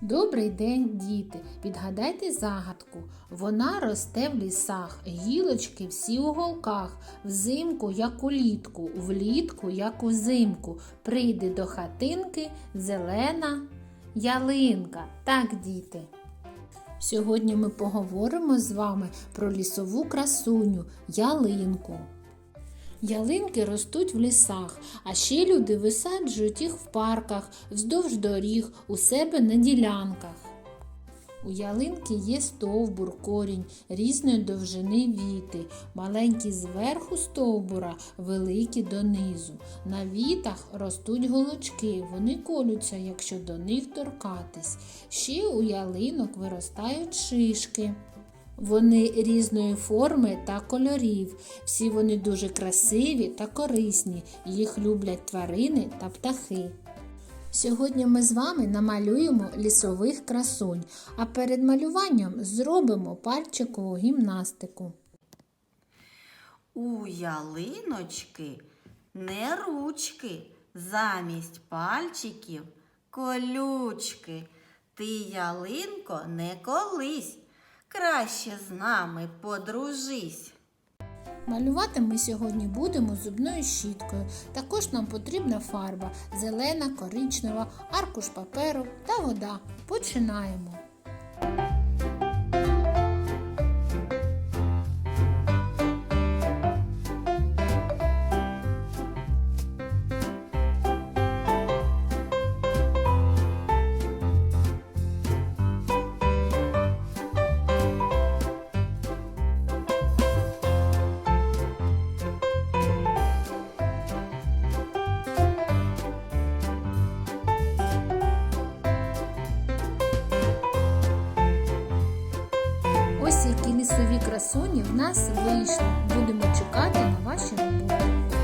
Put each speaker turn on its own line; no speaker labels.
Добрий день, діти! Відгадайте загадку. Вона росте в лісах, гілочки всі у голках, взимку, як улітку, влітку, як узимку. Прийде до хатинки зелена ялинка. Так, діти. Сьогодні ми поговоримо з вами про лісову красуню ялинку. Ялинки ростуть в лісах, а ще люди висаджують їх в парках, вздовж доріг, у себе на ділянках. У ялинки є стовбур, корінь різної довжини віти, маленькі зверху стовбура, великі донизу. На вітах ростуть голочки, вони колються, якщо до них торкатись. Ще у ялинок виростають шишки. Вони різної форми та кольорів. Всі вони дуже красиві та корисні. Їх люблять тварини та птахи. Сьогодні ми з вами намалюємо лісових красунь, а перед малюванням зробимо пальчикову гімнастику.
У ялиночки не ручки, замість пальчиків колючки. Ти, ялинко, не колись, краще з нами подружись.
Малювати ми сьогодні будемо зубною щіткою. Також нам потрібна фарба зелена, коричнева, аркуш паперу та вода. Починаємо. Лісові красуні в нас вийшли. Будемо чекати на ваші роботи.